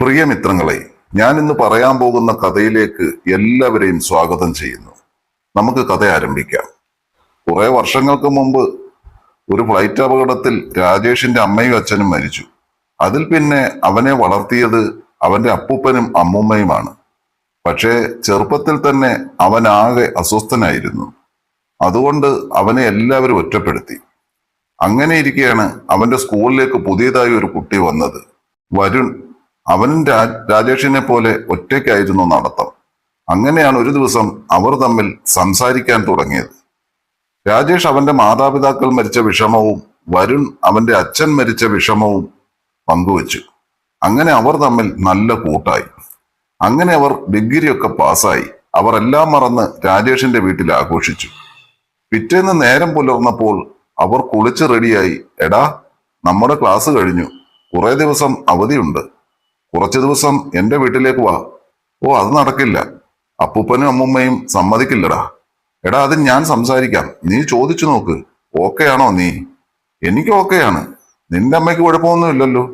പ്രിയ മിത്രങ്ങളെ ഞാൻ ഇന്ന് പറയാൻ പോകുന്ന കഥയിലേക്ക് എല്ലാവരെയും സ്വാഗതം ചെയ്യുന്നു. നമുക്ക് കഥ ആരംഭിക്കാം. കുറെ വർഷങ്ങൾക്ക് മുമ്പ് ഒരു ഫ്ലൈറ്റ് അപകടത്തിൽ രാജേഷിന്റെ അമ്മയും അച്ഛനും മരിച്ചു. അതിൽ പിന്നെ അവനെ വളർത്തിയത് അവന്റെ അപ്പൂപ്പനും അമ്മൂമ്മയുമാണ്. പക്ഷേ ചെറുപ്പത്തിൽ തന്നെ അവൻ ആകെ അസ്വസ്ഥനായിരുന്നു. അതുകൊണ്ട് അവനെ എല്ലാവരും ഒറ്റപ്പെടുത്തി. അങ്ങനെ ഇരിക്കെയാണ് അവന്റെ സ്കൂളിലേക്ക് പുതിയതായി ഒരു കുട്ടി വന്നത്. വരുൺ അവനും രാ- രാജേഷിനെ പോലെ ഒറ്റയ്ക്കായിരുന്നു നടത്തം. അങ്ങനെയാണ് ഒരു ദിവസം അവർ തമ്മിൽ സംസാരിക്കാൻ തുടങ്ങിയത്. രാജേഷ് അവന്റെ മാതാപിതാക്കൾ മരിച്ച വിഷമവും വരുൺ അവന്റെ അച്ഛൻ മരിച്ച വിഷമവും പങ്കുവച്ചു. അങ്ങനെ അവർ തമ്മിൽ നല്ല കൂട്ടായി. അങ്ങനെ അവർ ഡിഗ്രിയൊക്കെ പാസ്സായി. അവർ എല്ലാം മറന്ന് രാജേഷിന്റെ വീട്ടിൽ ആഘോഷിച്ചു. പിറ്റേന്ന് നേരം പുലർന്നപ്പോൾ അവർ കുളിച്ച് റെഡിയായി എടാ നമ്മുടെ ക്ലാസ് കഴിഞ്ഞു. കുറേ ദിവസം അവധിയുണ്ട്. കുറച്ചു ദിവസം എന്റെ വീട്ടിലേക്ക് വാ. ഓ അത് നടക്കില്ല. അപ്പൂപ്പനും അമ്മൂമ്മയും സമ്മതിക്കില്ലടാ. എടാ അത് ഞാൻ സംസാരിക്കാം. നീ ചോദിച്ചു നോക്ക്. ഓക്കെ ആണോ നീ? എനിക്ക് ഓക്കെയാണ്. നിന്റെ അമ്മയ്ക്ക് കുഴപ്പമൊന്നുമില്ലല്ലോ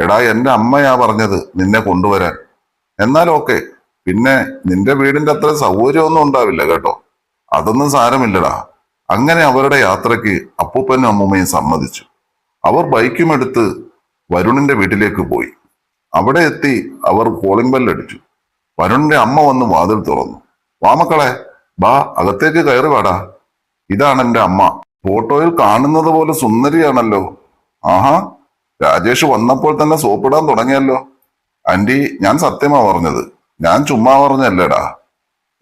എടാ എന്റെ അമ്മയാ പറഞ്ഞത് നിന്നെ കൊണ്ടുവരാൻ. എന്നാൽ ഓക്കെ. പിന്നെ നിന്റെ വീടിന്റെ അത്ര സൗകര്യമൊന്നും ഉണ്ടാവില്ല കേട്ടോ. അതൊന്നും സാരമില്ലടാ. അങ്ങനെ അവരുടെ യാത്രയ്ക്ക് അപ്പൂപ്പനും അമ്മൂമ്മയും സമ്മതിച്ചു. അവർ ബൈക്കും എടുത്ത് വരുണിന്റെ വീട്ടിലേക്ക് പോയി. അവിടെ എത്തി അവർ ബെല്ലടിച്ചു വരുണിന്റെ അമ്മ വന്ന് വാതിൽ തുറന്നു. വാമക്കളെ ബാ അകത്തേക്ക് കയറി വാടാ. ഇതാണ് എന്റെ അമ്മ. ഫോട്ടോയിൽ കാണുന്നത് പോലെ സുന്ദരിയാണല്ലോ. ആഹാ രാജേഷ് വന്നപ്പോൾ തന്നെ സോപ്പിടാൻ തുടങ്ങിയല്ലോ. ആന്റി ഞാൻ സത്യമാ പറഞ്ഞത്. ഞാൻ ചുമ്മാ പറഞ്ഞല്ലേടാ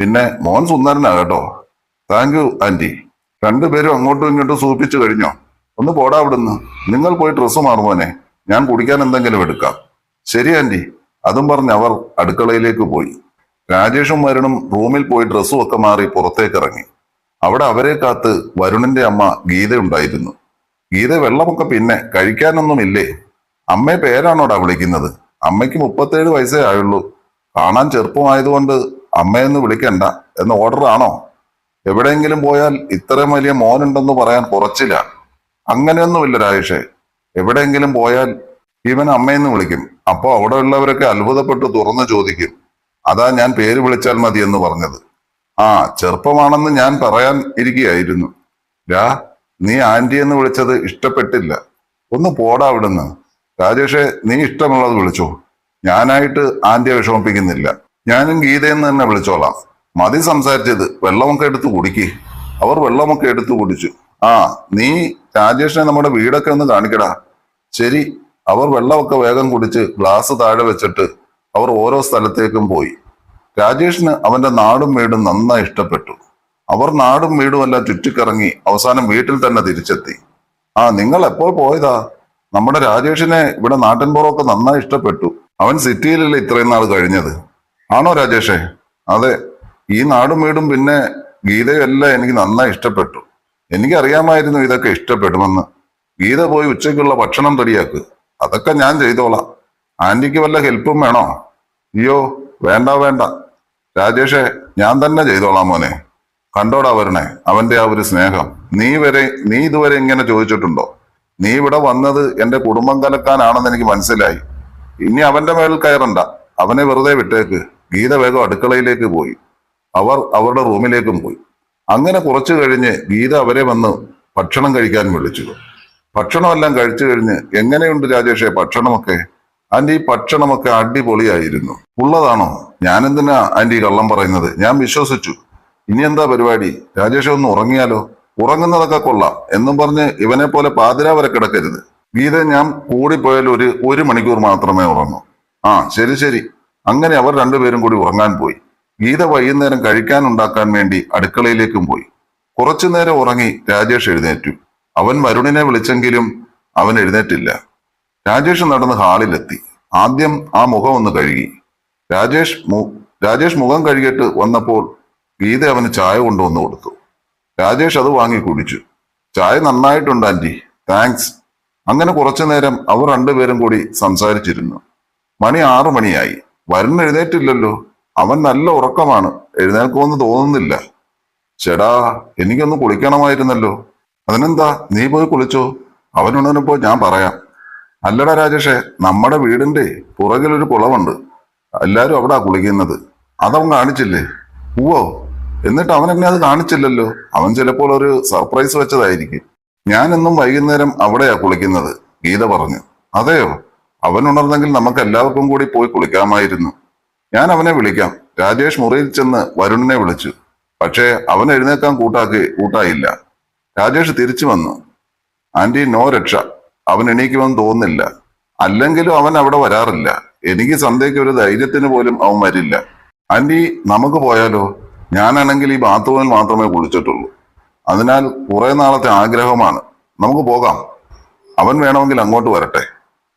പിന്നെ മോൻ സുന്ദരനാ കേട്ടോ. Thank you aunty. രണ്ടുപേരും അങ്ങോട്ടും ഇങ്ങോട്ടും സൂപ്പിച്ചു കഴിഞ്ഞോ? ഒന്ന് പോടാ അവിടുന്ന്. നിങ്ങൾ പോയി ഡ്രസ്സ് മാറുമോനെ ഞാൻ കുടിക്കാൻ എന്തെങ്കിലും എടുക്കാം. ശരി ആന്റി. അതും പറഞ്ഞ് അവർ അടുക്കളയിലേക്ക് പോയി. രാജേഷും വരുണും റൂമിൽ പോയി ഡ്രസ്സും ഒക്കെ മാറി പുറത്തേക്ക് ഇറങ്ങി അവിടെ അവരെ കാത്ത് വരുണിന്റെ അമ്മ ഗീത ഉണ്ടായിരുന്നു. ഗീത വെള്ളമൊക്കെ പിന്നെ കഴിക്കാനൊന്നുമില്ലേ? അമ്മയെ പേരാണോടാ വിളിക്കുന്നത്? അമ്മയ്ക്ക് മുപ്പത്തേഴ് വയസ്സേ ആയുള്ളൂ. കാണാൻ ചെറുപ്പമായതുകൊണ്ട് അമ്മയെന്ന് വിളിക്കണ്ട. എന്ന ഓർഡർ ആണോ? എവിടെയെങ്കിലും പോയാൽ ഇത്രയും വലിയ മോനുണ്ടെന്ന് പറയാൻ കുറച്ചില്ല. അങ്ങനെയൊന്നുമില്ല രാജേഷേ. എവിടെയെങ്കിലും പോയാൽ ഇവൻ അമ്മയെന്ന് വിളിക്കും. അപ്പോൾ അവിടെ ഉള്ളവരൊക്കെ അത്ഭുതപ്പെട്ട് തുറന്നു ചോദിക്കും. അതാ ഞാൻ പേര് വിളിച്ചാൽ മതി എന്ന് പറഞ്ഞത്. ആ ചെറുപ്പമാണെന്ന് ഞാൻ പറയാൻ ഇരിക്കുകയായിരുന്നു. രാ നീ ആന്റി എന്ന് വിളിച്ചത് ഇഷ്ടപ്പെട്ടില്ല. ഒന്ന് പോടാ അവിടുന്ന്. രാജേഷെ നീ ഇഷ്ടമുള്ളത് വിളിച്ചോ. ഞാനായിട്ട് ആന്റിയെ വിഷമിപ്പിക്കുന്നില്ല. ഞാനും ഗീതയെന്ന് തന്നെ വിളിച്ചോളാം. മതി സംസാരിച്ചത്. വെള്ളമൊക്കെ എടുത്ത് കുടിക്ക്. അവർ വെള്ളമൊക്കെ എടുത്ത് കുടിച്ചു. ആ നീ രാജേഷിനെ നമ്മുടെ വീടൊക്കെ ഒന്ന് കാണിക്കടാ. ശരി അവർ വെള്ളമൊക്കെ വേഗം കുടിച്ച് ഗ്ലാസ് താഴെ വെച്ചിട്ട് അവർ ഓരോ സ്ഥലത്തേക്കും പോയി. രാജേഷിന് അവന്റെ നാടും വീടും നന്നായി ഇഷ്ടപ്പെട്ടു. അവർ നാടും വീടും എല്ലാം ചുറ്റിക്കറങ്ങി അവസാനം വീട്ടിൽ തന്നെ തിരിച്ചെത്തി. ആ നിങ്ങൾ എപ്പോൾ പോയതാ? നമ്മുടെ രാജേഷിനെ ഇവിടെ നാട്ടിൻപുറമൊക്കെ നന്നായി ഇഷ്ടപ്പെട്ടു. അവൻ സിറ്റിയിലല്ലേ ഇത്രയും നാൾ കഴിഞ്ഞത്? ആണോ രാജേഷേ? അതെ. ഈ നാടും വീടും പിന്നെ ഗീതയും എല്ലാം എനിക്ക് നന്നായി ഇഷ്ടപ്പെട്ടു. എനിക്കറിയാമായിരുന്നു ഇതൊക്കെ ഇഷ്ടപ്പെടുമെന്ന്. ഗീത പോയി ഉച്ചയ്ക്കുള്ള ഭക്ഷണം റെഡിയാക്ക്. അതൊക്കെ ഞാൻ ചെയ്തോളാം. ആന്റിക്ക് വല്ല ഹെൽപ്പും വേണോ? അയ്യോ വേണ്ട വേണ്ട. രാജേഷേ ഞാൻ തന്നെ ചെയ്തോളാം മോനെ. കണ്ടോടാ വരണേ അവന്റെ ആ ഒരു സ്നേഹം. നീ വരെ നീ ഇതുവരെ ഇങ്ങനെ ചോദിച്ചിട്ടുണ്ടോ? നീ ഇവിടെ വന്നത് എന്റെ കുടുംബം കലക്കാനാണെന്ന് എനിക്ക് മനസ്സിലായി. ഇനി അവന്റെ മേൽ കയറണ്ട. അവനെ വെറുതെ വിട്ടേക്ക്. ഗീത വേഗം അടുക്കളയിലേക്ക് പോയി. അവർ അവരുടെ റൂമിലേക്കും പോയി. അങ്ങനെ കുറച്ചു കഴിഞ്ഞ് ഗീത അവരെ വന്ന് ഭക്ഷണം കഴിക്കാൻ വിളിച്ചു. ഭക്ഷണമെല്ലാം കഴിച്ചു കഴിഞ്ഞ് എങ്ങനെയുണ്ട് രാജേഷേ ഭക്ഷണമൊക്കെ? ആന്റി ഭക്ഷണമൊക്കെ അടിപൊളിയായിരുന്നു. ഉള്ളതാണോ? ഞാനെന്തിനാ ആന്റി കള്ളം പറയുന്നത്? ഞാൻ വിശ്വസിച്ചു. ഇനി എന്താ പരിപാടി? രാജേഷ് ഒന്ന് ഉറങ്ങിയാലോ? ഉറങ്ങുന്നതൊക്കെ കൊള്ളാം. എന്നും പറഞ്ഞ് ഇവനെ പോലെ പാതിരാ വരെ കിടക്കരുത്. ഗീത ഞാൻ കൂടിപ്പോയാൽ ഒരു ഒരു മണിക്കൂർ മാത്രമേ ഉറങ്ങൂ. ആ ശരി ശരി. അങ്ങനെ അവർ രണ്ടുപേരും കൂടി ഉറങ്ങാൻ പോയി. ഗീത വൈകുന്നേരം കഴിക്കാൻ ഉണ്ടാക്കാൻ വേണ്ടി അടുക്കളയിലേക്കും പോയി. കുറച്ചു നേരം ഉറങ്ങി രാജേഷ് എഴുന്നേറ്റു. അവൻ വരുണിനെ വിളിച്ചെങ്കിലും അവൻ എഴുന്നേറ്റില്ല. രാജേഷ് നടന്ന് ഹാളിലെത്തി. ആദ്യം ആ മുഖം ഒന്ന് കഴുകി. രാജേഷ് രാജേഷ് മുഖം കഴുകിയിട്ട് വന്നപ്പോൾ ഗീത അവന് ചായ കൊണ്ടുവന്ന് കൊടുത്തു. രാജേഷ് അത് വാങ്ങി കുടിച്ചു. ചായ നന്നായിട്ടുണ്ട് ആന്റി. താങ്ക്സ്. അങ്ങനെ കുറച്ചു നേരം അവർ രണ്ടുപേരും കൂടി സംസാരിച്ചിരുന്നു. മണി ആറു മണിയായി. വരുന്ന എഴുന്നേറ്റില്ലല്ലോ. അവൻ നല്ല ഉറക്കമാണ്. എഴുന്നേൽക്കുമെന്ന് തോന്നുന്നില്ല. ചേടാ എനിക്കൊന്ന് കുളിക്കണമായിരുന്നല്ലോ. അതിനെന്താ? നീ പോയി കുളിച്ചോ. അവനുണർന്നപ്പോ ഞാൻ പറയാം. അല്ലടാ രാജേഷേ നമ്മുടെ വീടിന്റെ പുറകിലൊരു കുളമുണ്ട് എല്ലാരും അവിടെ കുളിക്കുന്നത്. അതവൻ കാണിച്ചില്ലേ? ഉവോ എന്നിട്ട് അവൻ എന്നെ അത് കാണിച്ചില്ലല്ലോ? അവൻ ചിലപ്പോൾ ഒരു സർപ്രൈസ് വെച്ചതായിരിക്കും. ഞാൻ എന്നും വൈകുന്നേരം അവിടെയാ കുളിക്കുന്നത് ഗീത പറഞ്ഞു. അതെയോ? അവൻ ഉണർന്നെങ്കിൽ നമുക്ക് എല്ലാവർക്കും കൂടി പോയി കുളിക്കാമായിരുന്നു. ഞാൻ അവനെ വിളിക്കാം. രാജേഷ് മുറിയിൽ ചെന്ന് വരുണിനെ വിളിച്ചു. പക്ഷേ അവൻ എഴുന്നേക്കാൻ കൂട്ടാക്കി കൂട്ടായില്ല. രാജേഷ് തിരിച്ചു വന്നു. ആന്റി നോ രക്ഷ. അവൻ എണീക്കുമെന്ന് തോന്നുന്നില്ല. അല്ലെങ്കിലും അവൻ അവിടെ വരാറില്ല. എനിക്ക് സന്ധ്യയ്ക്ക് ഒരു ധൈര്യത്തിന് പോലും അവൻ വരില്ല. ആന്റി നമുക്ക് പോയാലോ? ഞാനാണെങ്കിൽ ഈ ബാത്റൂമിൽ മാത്രമേ കുളിച്ചിട്ടുള്ളൂ. അതിനാൽ കുറെ നാളത്തെ ആഗ്രഹമാണ്. നമുക്ക് പോകാം. അവൻ വേണമെങ്കിൽ അങ്ങോട്ട് വരട്ടെ.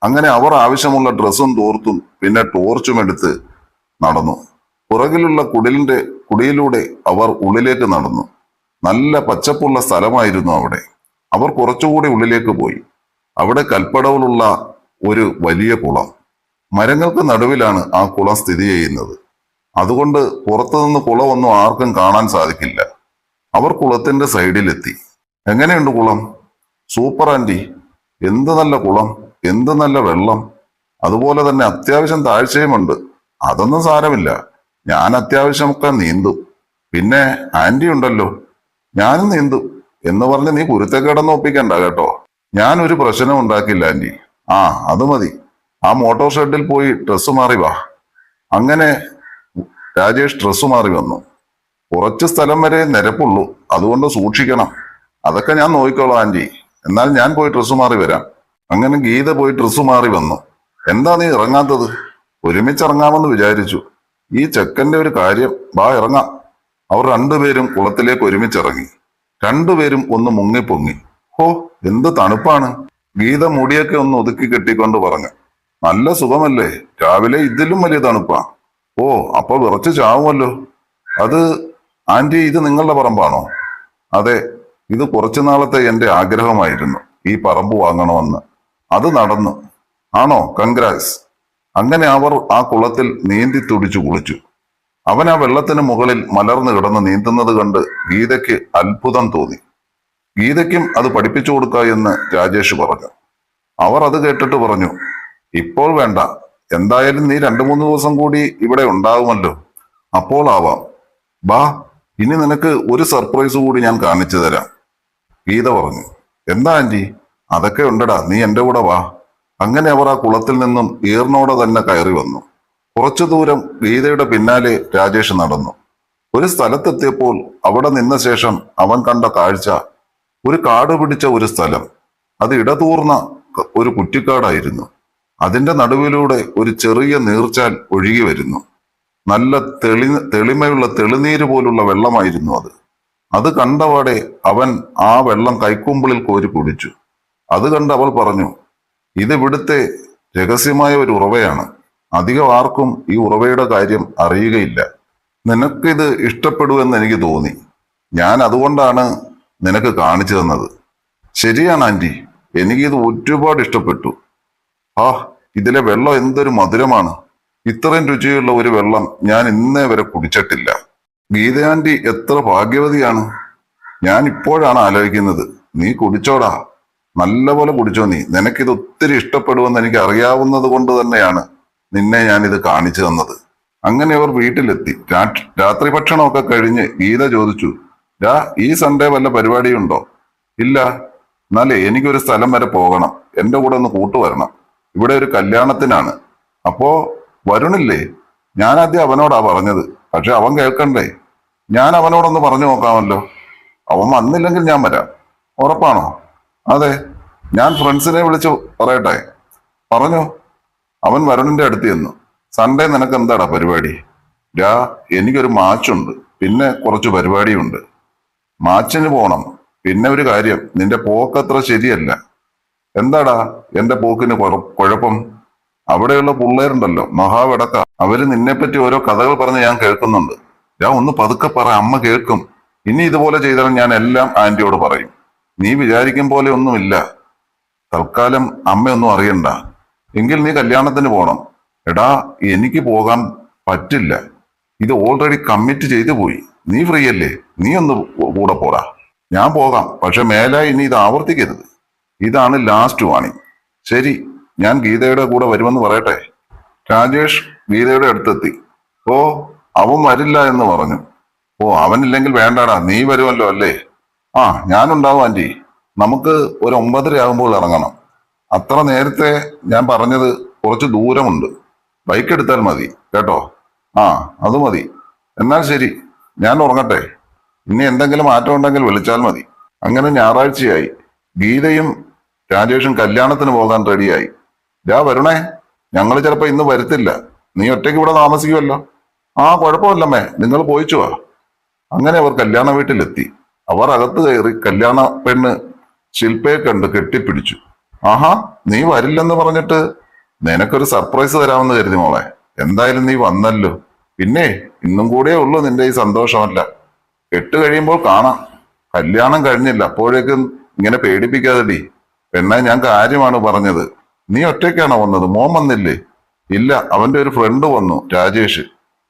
അങ്ങനെ അവർ ആവശ്യമുള്ള ഡ്രസ്സും തോർത്തും പിന്നെ ടോർച്ചും എടുത്ത് നടന്നു. പുറകിലുള്ള കുടിലിന്റെ കുടിയിലൂടെ അവർ ഉള്ളിലേക്ക് നടന്നു. നല്ല പച്ചപ്പുള്ള സ്ഥലമായിരുന്നു അവിടെ. അവർ കുറച്ചുകൂടി ഉള്ളിലേക്ക് പോയി. അവിടെ കൽപ്പടവിലുള്ള ഒരു വലിയ കുളം. മരങ്ങൾക്ക് നടുവിലാണ് ആ കുളം സ്ഥിതി ചെയ്യുന്നത്. അതുകൊണ്ട് പുറത്തുനിന്ന് കുളമൊന്നും ആർക്കും കാണാൻ സാധിക്കില്ല. അവർ കുളത്തിന്റെ സൈഡിലെത്തി. എങ്ങനെയുണ്ട് കുളം? Super aunty. എന്ത് നല്ല കുളം? എന്ത് നല്ല വെള്ളം? അതുപോലെ തന്നെ അത്യാവശ്യം താഴ്ചയുമുണ്ട്. അതൊന്നും സാരമില്ല. ഞാൻ അത്യാവശ്യമൊക്കെ നീന്തും. പിന്നെ ആന്റി ഉണ്ടല്ലോ. ഞാനും നീന്തു എന്ന് പറഞ്ഞ് നീ കുരുത്തക്കേടൊന്നും ഒപ്പിക്കണ്ട കേട്ടോ. ഞാൻ ഒരു പ്രശ്നം ഉണ്ടാക്കില്ല ആന്റി. ആ അത് മതി. ആ മോട്ടോർ ഷെഡിൽ പോയി ഡ്രസ്സ് മാറി വാ. അങ്ങനെ രാജേഷ് ഡ്രസ്സ് മാറി വന്നു. കുറച്ച് സ്ഥലം വരെ നിരപ്പുള്ളൂ. അതുകൊണ്ട് സൂക്ഷിക്കണം. അതൊക്കെ ഞാൻ നോക്കിക്കോളാം ആന്റി. എന്നാൽ ഞാൻ പോയി ഡ്രസ്സ് മാറി വരാം. അങ്ങനെ ഗീത പോയി ഡ്രസ്സ് മാറി വന്നു. എന്താ നീ ഇറങ്ങാത്തത്? ഒരുമിച്ച് ഇറങ്ങാമെന്ന് വിചാരിച്ചു. ഈ ചെക്കന്റെ ഒരു കാര്യം വാ ഇറങ്ങാം. അവർ രണ്ടുപേരും കുളത്തിലേക്ക് ഒരുമിച്ചിറങ്ങി. രണ്ടുപേരും ഒന്ന് മുങ്ങിപ്പൊങ്ങി. ഹോ എന്ത് തണുപ്പാണ്. ഗീത മുടിയൊക്കെ ഒന്ന് ഒതുക്കി കെട്ടിക്കൊണ്ട് പറഞ്ഞു. നല്ല സുഖമല്ലേ? രാവിലെ ഇതിലും വലിയ തണുപ്പാ. ഓ അപ്പൊ വിറച്ച് ചാവുമല്ലോ. അത് ആന്റി ഇത് നിങ്ങളുടെ പറമ്പാണോ? അതെ ഇത് കുറച്ചു നാളത്തെ എന്റെ ആഗ്രഹമായിരുന്നു. ഈ പറമ്പ് വാങ്ങണമെന്ന്. അത് നടന്നു. ആണോ? കൺഗ്രാസ് അങ്ങനെ അവർ ആ കുളത്തിൽ നീന്തി തുടിച്ചു കുളിച്ചു. അവൻ ആ വെള്ളത്തിന് മുകളിൽ മലർന്നു കിടന്ന് നീന്തുന്നത് കണ്ട് ഗീതയ്ക്ക് അത്ഭുതം തോന്നി. ഗീതയ്ക്കും അത് പഠിപ്പിച്ചു കൊടുക്ക എന്ന് രാജേഷ് പറഞ്ഞു. അവർ അത് കേട്ടിട്ട് പറഞ്ഞു ഇപ്പോൾ വേണ്ട. എന്തായാലും നീ രണ്ടു മൂന്ന് ദിവസം കൂടി ഇവിടെ ഉണ്ടാവുമല്ലോ. അപ്പോൾ ആവാം. ബാ ഇനി നിനക്ക് ഒരു സർപ്രൈസ് കൂടി ഞാൻ കാണിച്ചു തരാം. ഗീത പറഞ്ഞു എന്താ ആന്റി? അതൊക്കെ ഉണ്ടടാ. നീ എന്റെ കൂടെ വാ. അങ്ങനെ അവർ ആ കുളത്തിൽ നിന്നും ഈർണോടെ തന്നെ കയറി വന്നു. കുറച്ചു ദൂരം ഗീതയുടെ പിന്നാലെ രാജേഷ് നടന്നു. ഒരു സ്ഥലത്തെത്തിയപ്പോൾ അവിടെ നിന്ന ശേഷം അവൻ കണ്ട കാഴ്ച ഒരു കാട് പിടിച്ച ഒരു സ്ഥലം. അത് ഇടതൂർന്ന ഒരു കുറ്റിക്കാടായിരുന്നു. അതിന്റെ നടുവിലൂടെ ഒരു ചെറിയ നീർച്ചാൽ ഒഴുകി വരുന്നു. നല്ല തെളി തെളിമയുള്ള തെളിനീര് പോലുള്ള വെള്ളമായിരുന്നു അത്. അത് കണ്ടപാടെ അവൻ ആ വെള്ളം കൈക്കുമ്പിളിൽ കോരി കുടിച്ചു. അത് കണ്ട് അവൾ പറഞ്ഞു ഇത് ഇവിടുത്തെ രഹസ്യമായ ഒരു ഉറവയാണ്. അധികം ആർക്കും ഈ ഉറവയുടെ കാര്യം അറിയുകയില്ല. നിനക്കിത് ഇഷ്ടപ്പെടുമെന്ന് എനിക്ക് തോന്നി. ഞാൻ അതുകൊണ്ടാണ് നിനക്ക് കാണിച്ചു തന്നത്. ശരിയാണ് ആന്റി. എനിക്കിത് ഒരുപാട് ഇഷ്ടപ്പെട്ടു. ആ ഇതിലെ വെള്ളം എന്തൊരു മധുരമാണ്. ഇത്രയും രുചിയുള്ള ഒരു വെള്ളം ഞാൻ ഇന്നേ വരെ കുടിച്ചിട്ടില്ല. ഗീതയാന്റി എത്ര ഭാഗ്യവതിയാണ്. ഞാൻ ഇപ്പോഴാണ് ആലോചിക്കുന്നത്. നീ കുടിച്ചോടാ. നല്ലപോലെ കുടിച്ചോ നീ. നിനക്കിത് ഒത്തിരി ഇഷ്ടപ്പെടുമെന്ന് എനിക്ക് അറിയാവുന്നത് കൊണ്ട് തന്നെയാണ്. നിന്നെ ഞാനിത് കാണിച്ചു തന്നത്. അങ്ങനെ അവർ വീട്ടിലെത്തി. രാത്രി ഭക്ഷണമൊക്കെ കഴിഞ്ഞ് ഗീത ചോദിച്ചു രാ ഈ സൺഡേ വല്ല പരിപാടിയുണ്ടോ? ഇല്ല. എന്നാലേ എനിക്കൊരു സ്ഥലം വരെ പോകണം. എന്റെ കൂടെ ഒന്ന് കൂട്ടുവരണം. ഇവിടെ ഒരു കല്യാണത്തിനാണ്. അപ്പോ വരുണില്ലേ? ഞാൻ ആദ്യം അവനോടാ പറഞ്ഞത്. പക്ഷെ അവൻ കേൾക്കണ്ടേ? ഞാൻ അവനോടൊന്ന് പറഞ്ഞു നോക്കാമല്ലോ. അവൻ വന്നില്ലെങ്കിൽ ഞാൻ വരാം. ഉറപ്പാണോ? അതെ. ഞാൻ ഫ്രണ്ട്സിനെ വിളിച്ച് പറയട്ടെ. പറഞ്ഞു. അവൻ വരുണിന്റെ അടുത്ത് ചെന്നു. സൺഡേ നിനക്ക് എന്താടാ പരിപാടി? രാ എനിക്കൊരു മാച്ചുണ്ട്. പിന്നെ കുറച്ച് പരിപാടിയുണ്ട്. മാച്ചിന് പോണം. പിന്നെ ഒരു കാര്യം. നിന്റെ പോക്കത്ര ശരിയല്ല. എന്താടാ? എന്റെ പോക്കിന് കുഴപ്പം? അവിടെയുള്ള പിള്ളേരുണ്ടല്ലോ മഹാവടക്ക. അവർ നിന്നെപ്പറ്റി ഓരോ കഥകൾ പറഞ്ഞ് ഞാൻ കേൾക്കുന്നുണ്ട്. ഞാൻ ഒന്ന് പതുക്കെ പറ അമ്മ കേൾക്കും. ഇനി ഇതുപോലെ ചെയ്താൽ ഞാൻ എല്ലാം ആന്റിയോട് പറയും. നീ വിചാരിക്കും പോലെ ഒന്നുമില്ല. തൽക്കാലം അമ്മയൊന്നും അറിയണ്ട. എങ്കിൽ നീ കല്യാണത്തിന് പോകണം എടാ എനിക്ക് പോകാൻ പറ്റില്ല. ഇത് ഓൾറെഡി കമ്മിറ്റ് ചെയ്തു പോയി. നീ ഫ്രീ അല്ലേ? നീ ഒന്ന് കൂടെ പോടാ. ഞാൻ പോകാം. പക്ഷെ മേലായി ഇനി ഇത് ആവർത്തിക്കരുത്. ഇതാണ് ലാസ്റ്റ് വാണി ശരി ഞാൻ ഗീതയുടെ കൂടെ വരുമെന്ന് പറയട്ടെ? രാജേഷ് ഗീതയുടെ അടുത്തെത്തി. ഓ അവൻ വരില്ല എന്ന് പറഞ്ഞു. ഓ അവനില്ലെങ്കിൽ വേണ്ടാടാ. നീ വരുമല്ലോ അല്ലേ? ആ ഞാനുണ്ടാവും ആന്റി. നമുക്ക് ഒരു ഒമ്പതര ആകുമ്പോൾ ഇറങ്ങണം. അത്ര നേരത്തെ ഞാൻ പറഞ്ഞത് കുറച്ച് ദൂരമുണ്ട്. ബൈക്ക് എടുത്താൽ മതി കേട്ടോ? ആ അത് മതി. എന്നാൽ ശരി ഞാൻ ഉറങ്ങട്ടെ. ഇനി എന്തെങ്കിലും മാറ്റം ഉണ്ടെങ്കിൽ വിളിച്ചാൽ മതി. അങ്ങനെ ഞായറാഴ്ചയായി. ഗീതയും രാജേഷും കല്യാണത്തിന് പോകാൻ റെഡിയായി. രാ വരണേ ഞങ്ങൾ ചിലപ്പോൾ ഇന്ന് വരത്തില്ല. നീ ഒറ്റയ്ക്ക് ഇവിടെ താമസിക്കുമല്ലോ ആ കുഴപ്പമില്ലമ്മേ നിങ്ങൾ പോയിച്ചു വാ. അങ്ങനെ അവർ കല്യാണ വീട്ടിലെത്തി. അവർ അകത്ത് കയറി കല്യാണ പെണ്ണ് ശില്പയെ കണ്ട് കെട്ടിപ്പിടിച്ചു. ആഹാ നീ വരില്ലെന്ന് പറഞ്ഞിട്ട് നിനക്കൊരു സർപ്രൈസ് തരാമെന്ന് കരുതി മോളെ. എന്തായാലും നീ വന്നല്ലോ. പിന്നെ ഇന്നും കൂടെ ഉള്ളൂ നിന്റെ ഈ സന്തോഷമല്ല. കെട്ട് കഴിയുമ്പോൾ കാണാം. കല്യാണം കഴിഞ്ഞില്ല അപ്പോഴേക്കും ഇങ്ങനെ പേടിപ്പിക്കാതെടി. പെണ്ണെ ഞാൻ കാര്യമാണ് പറഞ്ഞത്. നീ ഒറ്റയ്ക്കാണോ വന്നത്? മോൻ വന്നില്ലേ? ഇല്ല അവന്റെ ഒരു ഫ്രണ്ട് വന്നു രാജേഷ്.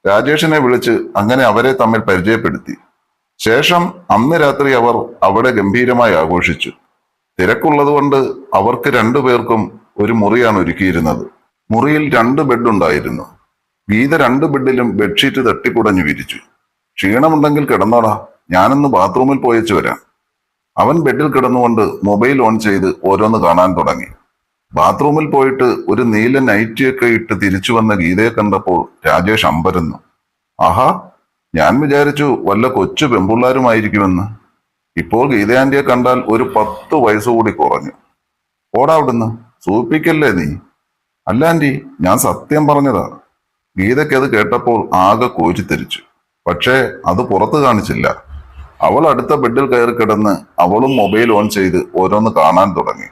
രാജേഷിനെ വിളിച്ച് അങ്ങനെ അവരെ തമ്മിൽ പരിചയപ്പെടുത്തി. ശേഷം അന്ന് രാത്രി അവർ അവിടെ ഗംഭീരമായി ആഘോഷിച്ചു. തിരക്കുള്ളതുകൊണ്ട് അവർക്ക് രണ്ടുപേർക്കും ഒരു മുറിയാണ് ഒരുക്കിയിരുന്നത്. മുറിയിൽ രണ്ട് ബെഡ് ഗീത രണ്ട് ബെഡിലും ബെഡ്ഷീറ്റ് തട്ടിക്കുടഞ്ഞു വിരിച്ചു. ക്ഷീണമുണ്ടെങ്കിൽ കിടന്നോടാ. ഞാനൊന്ന് ബാത്റൂമിൽ പോയച്ചു വരാം. അവൻ ബെഡിൽ കിടന്നുകൊണ്ട് മൊബൈൽ ഓൺ ചെയ്ത് ഓരോന്ന് കാണാൻ തുടങ്ങി. ബാത്റൂമിൽ പോയിട്ട് ഒരു നീല നൈറ്റിയൊക്കെ ഇട്ട് തിരിച്ചു വന്ന ഗീതയെ കണ്ടപ്പോൾ രാജേഷ് അമ്പരന്നു. ആഹാ ഞാൻ വിചാരിച്ചു വല്ല കൊച്ചു പെമ്പുള്ളാരുമായിരിക്കുമെന്ന്. ഇപ്പോൾ ഗീതയാന്റിയെ കണ്ടാൽ ഒരു പത്ത് വയസ്സ് കൂടി കുറഞ്ഞു. ഓടാ അവിടുന്ന്. സൂപ്പിക്കല്ലേ നീ? അല്ല ആന്റി ഞാൻ സത്യം പറഞ്ഞതാ. ഗീതയ്ക്ക് അത് കേട്ടപ്പോൾ ആകെ കോരിത്തെരിച്ചു പക്ഷേ അത് പുറത്ത് കാണിച്ചില്ല. അവൾ അടുത്ത ബെഡിൽ കയറി കിടന്ന് അവളും മൊബൈൽ ഓൺ ചെയ്ത് ഓരോന്ന് കാണാൻ തുടങ്ങി.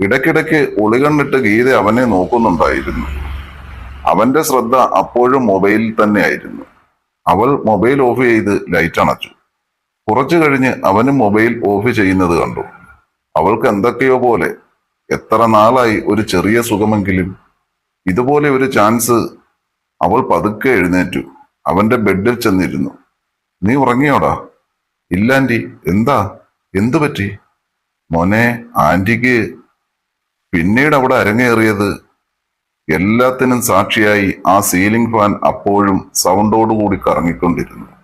ഇടയ്ക്കിടയ്ക്ക് ഒളികണ്ണിട്ട് ഗീത അവനെ നോക്കുന്നുണ്ടായിരുന്നു. അവന്റെ ശ്രദ്ധ അപ്പോഴും മൊബൈലിൽ തന്നെയായിരുന്നു. അവൾ മൊബൈൽ ഓഫ് ചെയ്ത് ലൈറ്റ് അണച്ചു. കുറച്ചു കഴിഞ്ഞ് അവനും മൊബൈൽ ഓഫ് ചെയ്യുന്നത് കണ്ടു. അവൾക്ക് എന്തൊക്കെയോ പോലെ. എത്ര നാളായി ഒരു ചെറിയ സുഖമെങ്കിലും ഇതുപോലെ ഒരു ചാൻസ് അവൾ പതുക്കെ എഴുന്നേറ്റു. അവന്റെ ബെഡിൽ ചെന്നിരുന്നു. നീ ഉറങ്ങിയോടാ? ഇല്ലാന്റി എന്താ? എന്തു പറ്റി? മോനെ ആന്റിക്ക് പിന്നീട് അവിടെ അരങ്ങേറിയത് എല്ലാത്തിനും സാക്ഷിയായി ആ സീലിംഗ് ഫാൻ അപ്പോഴും സൗണ്ടോടുകൂടി കറങ്ങിക്കൊണ്ടിരുന്നു.